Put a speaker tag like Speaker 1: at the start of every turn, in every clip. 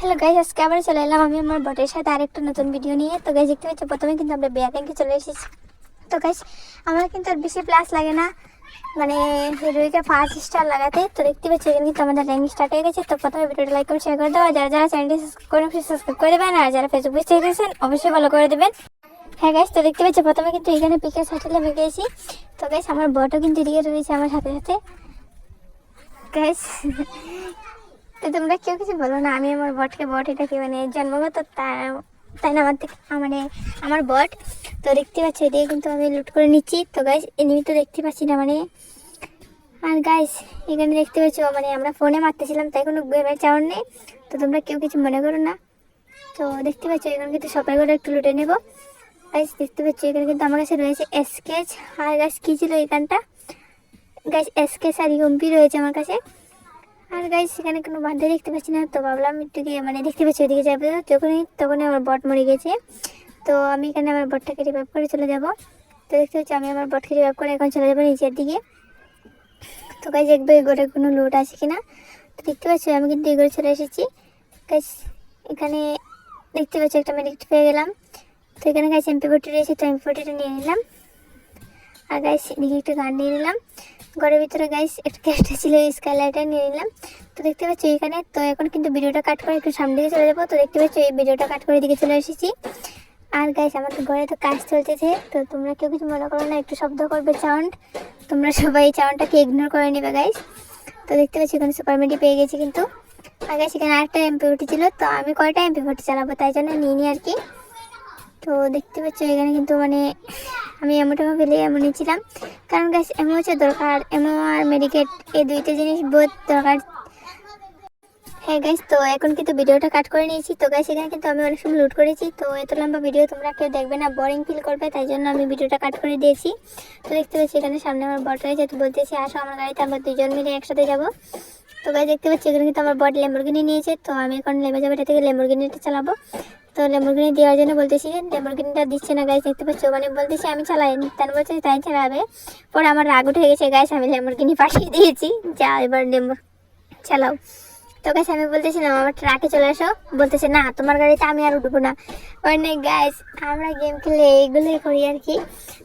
Speaker 1: Hello guys আজকে আবার চলে এলাম আমি আমার বটের সাথে আরেকটা নতুন ভিডিও নিয়ে। তো গাইজ দেখতে পাচ্ছি প্রথমে কিন্তু আমরা বেয়া ব্যাংকে চলে এসেছি। তো গাইজ আমার কিন্তু আর বেশি প্লাস লাগে না। মানে হিরোইকে ফার্স্ট স্টার লাগাতে। তো দেখতে পাচ্ছি এখানে কিন্তু আমাদের র্যাঙ্ক স্টার্ট হয়ে গেছে। তো প্রথমে ভিডিওটা লাইক করে শেয়ার করে দেওয়া যারা যারা চ্যানেলটি সাবস্ক্রাইব করে সাবস্ক্রাইব করে দেবেন। আর যারা ফেসবুক পেজ থেকে দেখছেন, অবশ্যই ভালো করে দেবেন। হ্যাঁ গাইজ তো দেখতে পাচ্ছি প্রথমে কিন্তু এখানে পিকের সাইকেলে আমি গেছি তো গাইজ আমার বটও কিন্তু এদিকে রয়েছে আমার সাথে সাথে। গাইজ তো তোমরা কেউ কিছু বলো না, আমি আমার বটকে বট এটাকে মানে জন্মগত তাই না আমার থেকে মানে আমার বট। তো দেখতে পাচ্ছি, এদিকে কিন্তু আমি লুট করে নিচ্ছি। তো গাইস এনিমি তো দেখতে পাচ্ছি না মানে। আর গাইস এখানে দেখতে পাচ্ছ মানে আমরা ফোনে মারতেছিলাম, তাই কোনো গেমের চাওয়ার নেই। তো তোমরা কেউ কিছু মনে করো না। তো দেখতে পাচ্ছ, এখানে কিন্তু সবাই করে একটু লুটে নেব। গাইস দেখতে পাচ্ছ, এখানে কিন্তু আমার কাছে রয়েছে স্কেচ আর গাছ কী ছিল এখানটা? গাইস স্কেচ আর ইউম্পি রয়েছে আমার কাছে। আর গাইস সেখানে কোনো বান্ধে দেখতে পাচ্ছি না, তো ভাবলাম একটু গিয়ে মানে দেখতে পাচ্ছি, ওদিকে যাব। যখনই, তখনই আমার বট মরে গেছে। তো আমি এখানে আমার বটটাকে রিভাইভ করে চলে যাব। তো দেখতে পাচ্ছি, আমি আমার বটকে রিভাইভ করে এখন চলে যাব নিচের দিকে। তো গাইস দেখব এগোরে কোনো লোড আছে কি না তো দেখতে পাচ্ছি, আমি কিন্তু এগোরে চলে এসেছি। গাইস এখানে দেখতে পাচ্ছি, একটা মেডিকেট পেয়ে গেলাম। তো এখানে গাইস এমপি ফোর্টি রয়েছে, তো এমপি ফোর্টিটা নিয়ে নিলাম। আর গাইস এদিকে একটা গান নিয়ে নিলাম। ঘরের ভিতরে গাইস একটা ক্যাশটা ছিল স্কাইলাইটার নিয়ে নিলাম। তো দেখতে পাচ্ছি এখানে, তো এখন কিন্তু ভিডিওটা কাট করে একটু সামনে দিকে চলে যাব। তো দেখতে পাচ্ছি, এই ভিডিওটা কাট করে দিকে চলে এসেছি। আর গাইস আমাদের ঘরে তো কাজ চলতেছে, তো তোমরা কেউ কিছু মনে করো না, একটু শব্দ করবে সাউন্ড তোমরা সবাই এই সাউন্ডটাকে ইগনোর করে নেবে গাইস তো দেখতে পাচ্ছি, এখানে সুপার মেডি পেয়ে গেছি কিন্তু। আর গাইস এখানে আরেকটা এমপি ফোর্টি ছিল, তো আমি কয়টা এমপি ফোর্টি চালাবো তাই জন্য নিয়ে নিই আর কি। তো দেখতে পাচ্ছ, এখানে কিন্তু মানে আমি এমন টেমো ফেলে এমন নিয়েছিলাম কারণ গাছ এমন হচ্ছে দরকার, এমন আর মেডিকেট এই দুইটা জিনিস বহুত দরকার। হ্যাঁ গাইস তো এখন কিন্তু ভিডিওটা কাট করে নিয়েছি। তো গাইস এখানে কিন্তু আমি অনেক সময় লুট করেছি। তো এত লম্বা ভিডিও তোমরা কেউ দেখবে না বোরিং ফিল করবে, তাই জন্য আমি ভিডিওটা কাট করে দিয়েছি। তো দেখতে পাচ্ছি এখানে সামনে আমার বট রয়েছে, তো বলতেছি আসো আমার গাড়িতে, আমরা দুজন মিলে একসাথে যাব। তো গাইস দেখতে পাচ্ছি এখানে কিন্তু আমার বট লেম্বরগিনি নিয়েছে। তো আমি এখন লেবে যাব এটা থেকে লেম্বরগিনিটা চালাবো। তো লেম্বরগিনি দেওয়ার জন্য বলতেছি লেম্বরগিনিটা দিচ্ছে না গাইস দেখতে পাচ্ছ? মানে বলতেছি, আমি চালাই তার বলছে, তাই চালাবে। পরে আমার রাগ উঠে গেছে গাইস আমি লেম্বরগিনি পাঠিয়ে দিয়েছি। যা, এবার লেম্বর চালাও। তো গাইস আমি বলতেছিলাম, আমার ট্রাকে চলে আসো। বলতেছে, না, তোমার গাড়িতে আমি আর উঠবো না। মানে গাইস আমরা গেম খেলে এইগুলোই করি আর কি।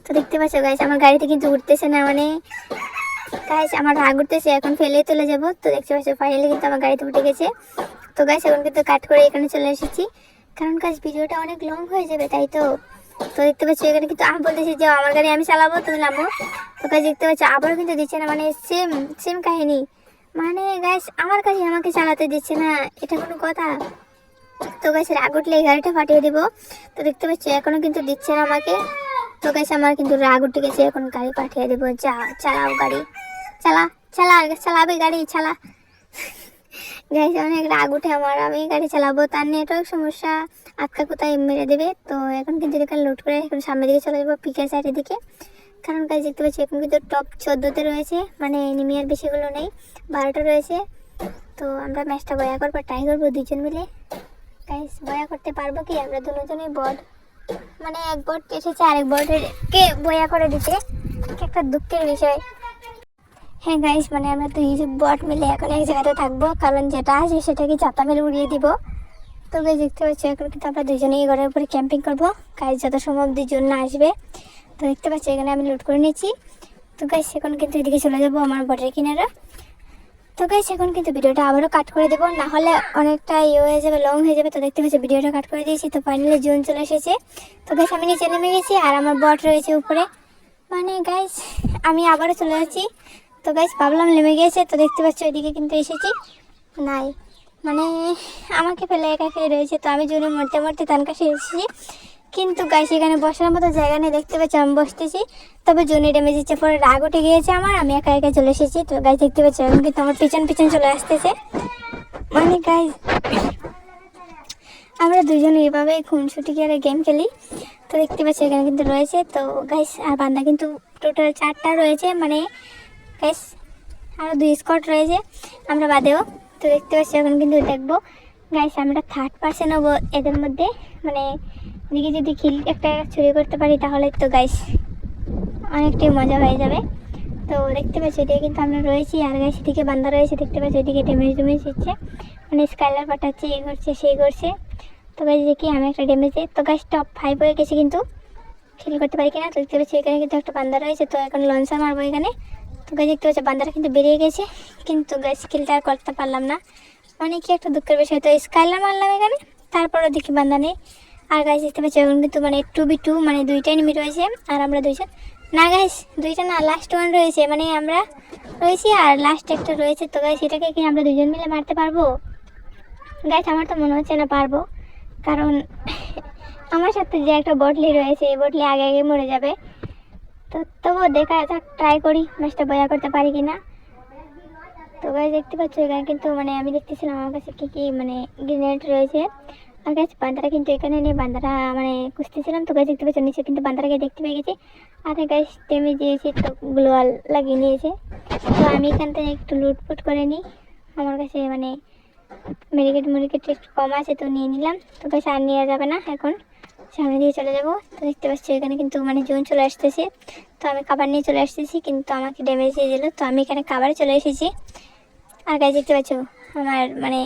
Speaker 1: তো দেখতে পাচ্ছ গাইস আমার গাড়িতে কিন্তু উঠতেছে না মানে গাইস আমার রাগ উঠতেছে, এখন ফেলে চলে যাব। তো দেখতে পাচ্ছ ফাইনালি কিন্তু আমার গাড়িতে উঠে গেছে। তো গাইস এখন কিন্তু কাট করে এখানে চলে এসেছি। কারণ কাজ ভিডিওটা অনেক লং হয়ে যাবে, তাই তো? তো দেখতে পাচ্ছি এখানে কিন্তু আমি বলতেছি যে, আমার গাড়ি আমি চালাবো, তো নামো তো গাইস দেখতে পাচ্ছি, আবারও কিন্তু দিচ্ছে না মানে সেম সেম কাহিনী। মানে গাইস আমার গাড়ি আমাকে চালাতে দিচ্ছে না, এটা কোনো কথা? তো গাছ রাগ উঠলে গাড়িটা ফাটিয়ে দেবো। তো দেখতে পাচ্ছি, এখনও কিন্তু দিচ্ছে না আমাকে। তো গাছ আমার কিন্তু রাগ উঠে গেছে, এখন গাড়ি পাঠিয়ে দেবো। যা, চালাও গাড়ি। চালা চালা, চালাবে গাড়ি, চালা। গাইস অনেক রাগ উঠে আমার। আমি গাড়ি চালাবো, তার নেটওয়ার্ক সমস্যা। আটকা কোথায় মেরে দেবে? তো এখন কিন্তু এখানে লোড করে এখন সামনের দিকে চলে যাব, পিকের সাইডের দিকে। কারণ গাছ দেখতে পাচ্ছি এখন কিন্তু টপ চোদ্দোতে রয়েছে মানে এনিমি আর বেশিগুলো নেই, বারোটা রয়েছে। তো আমরা ম্যাচটা বয়া করব ট্রাই করব দুজন মিলে। গাইস বয়া করতে পারব কি? আমরা দুজনেই বট মানে এক বট এসেছে, আরেক বটকে বয়া করে দিতে। একটা দুঃখের বিষয়। হ্যাঁ গাইস মানে আমরা তো ইউটিউব বট মিলে এখন এক জায়গাতে থাকব। কারণ যেটা আছে সেটাকে চাতা মেলে উড়িয়ে দিব। তো গাইস দেখতে পাচ্ছি, এখন কিন্তু আমরা দুজনেই ঘরের উপরে ক্যাম্পিং করব। গাইস যত সম্ভব দুজন না আসবে। তো দেখতে পাচ্ছি, এখানে আমি লুট করে নিয়েছি। তো গাইস এখন কিন্তু এদিকে চলে যাব আমার বটের কিনারা। তো গাইস এখন কিন্তু ভিডিওটা আবারও কাট করে দেবো। না হলে অনেকটা ইয়ে হয়ে যাবে লং হয়ে যাবে। তো দেখতে পাচ্ছি, ভিডিওটা কাট করে দিয়েছি। তো ফাইনালি জুন চলে এসেছে। তো গাইস আমি নিচে নেমে গেছি আর আমার বট রয়েছে উপরে। মানে গাইস আমি আবারও চলে যাচ্ছি। তো গাইস ভাবলাম নেমে গিয়েছে তো দেখতে পাচ্ছি ওইদিকে কিন্তু এসেছি। নাই মানে আমাকে ফেলে একা খেয়ে রয়েছে, তো আমি জুনে মরতে মরতে তার কাছে এসেছি। কিন্তু গাইস এখানে বসার মতো জায়গা নেই, দেখতে পাচ্ছি আমি বসতেছি। তবে জুনি ড্যামেজ দিচ্ছে পরে রাগ উঠে গিয়েছে আমার, আমি একা একা চলে এসেছি। তো গাইস দেখতে পাচ্ছি এখন কিন্তু আমার পিছন পিছন চলে আসতেছে। মানে গাইস আমরা দুজন এইভাবে খুনসুটি করে গেম খেলি। তো দেখতে পাচ্ছি এখানে কিন্তু রয়েছে, তো গাইস আর বান্দা কিন্তু টোটাল চারটা রয়েছে মানে গাইস আরও দুই স্কট রয়েছে, আমরা বাদেও। তো দেখতে পাচ্ছি, এখন কিন্তু দেখব। গাইস আমরা থার্ড পার্সন হব এদের মধ্যে। মানে দিকে যদি খিল একটা চুরি করতে পারি, তাহলে তো গাইস অনেকটাই মজা হয়ে যাবে। তো দেখতে পাচ্ছি, এদিকে কিন্তু আমরা রয়েছি, আর গাছ এদিকে বান্ধা রয়েছে, দেখতে পাচ্ছি ওইদিকে ড্যামেজ ডুমেজ হচ্ছে মানে স্কাইলার পাঠাচ্ছে এই করছে সেই করছে। তো গাছ দেখি, আমি একটা ড্যামেজ তো গাছ টপ ফাইভ হয়ে গেছে কিন্তু। খেল করতে পারি কিনা? তো দেখতে পাচ্ছি, এখানে কিন্তু একটা বান্দা রয়েছে, তো এখন লঞ্চার মারবো এখানে। তো গাছ দেখতে পাচ্ছি বান্দাটা কিন্তু বেরিয়ে গেছে। কিন্তু গাছ স্কিলটা আর করতে পারলাম না। মানে কি একটা দুঃখের বিষয়, তো স্কাইলার মারলাম এখানে। তারপরে দেখি বান্দা নেই। আর গাছ দেখতে পাচ্ছি, এখন কিন্তু মানে টু বি টু মানে দুইটা এনিমি রয়েছে, আর আমরা দুইজন। না গাছ দুইটা না লাস্ট ওয়ান রয়েছে মানে আমরা রয়েছি, আর লাস্ট একটা রয়েছে। তো গাছ এটাকে কি আমরা দুজন মিলে মারতে পারব? গাছ আমার তো মনে হচ্ছে না পারব। কারণ আমার সাথে যে একটা বটলি রয়েছে, এই বটলি আগে আগে মরে যাবে। তো তবুও দেখা যাক ট্রাই করি ম্যাচটা বয়া করতে পারি কি না তো গাইস দেখতে পাচ্ছ এখানে কিন্তু মানে আমি দেখতেছিলাম আমার কাছে কী কী মানে গ্রেনেড রয়েছে। আর গাছ বান্দারা কিন্তু এখানে নিয়ে বান্দারা মানে খুঁজতেছিলাম। তো গাছ দেখতে পাচ্ছ নিচে কিন্তু বান্দারাকে দেখতে পেয়ে গেছি। আর গাছ টেমে দিয়েছি, তো গ্লোয়াল লাগিয়ে নিয়েছে। তো আমি এখান থেকে একটু লুটপুট করে নিই। আমার কাছে মানে মেডিকেট মেডিকেট একটু কম আছে, তো নিয়ে নিলাম। তো গাছ আর নেওয়া যাবে না এখন। সামনে দিয়ে চলে যাব। তো দেখতে পাচ্ছি এখানে কিন্তু মানে জোন চলে আসতেছে। তো আমি খাবার নিয়ে চলে আসতেছি, কিন্তু আমাকে ড্যামেজ দিয়ে দিল। তো আমি এখানে খাবারে চলে এসেছি। আর গাছ দেখতে পাচ্ছ? আমার মানে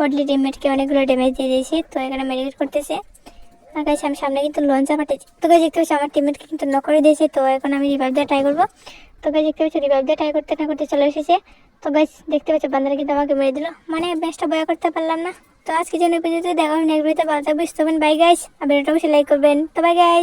Speaker 1: বডলি টিমমেটকে অনেকগুলো ড্যামেজ দিয়ে দিয়েছি। তো এখানে মেডিকেট করতেছে। আর গাছ আমি সামনে কিন্তু লঞ্চা পাঠিয়েছি তো গাছ দেখতে পাচ্ছি? আমার টিমমেটকে কিন্তু নক করে দিয়েছে। তো এখন আমি রিভাইভ দিয়ে ট্রাই করব। তো গাছ দেখতে পাচ্ছি? রিভাইভ দিয়ে ট্রাই করতে না করতে চলে এসেছে। তো গাছ দেখতে পাচ্ছি? বান্দারা কিন্তু আমাকে মেরে দিল। মানে ম্যাচটা বয়া করতে পারলাম না। তো আজকে জন্য পর্যন্ত দেখা হবে নেক্সট ভিডিওতে ভালো থাকবে বাই গাইস আর ভিডিওটা অবশ্যই লাইক করবেন। তো বাই গাইস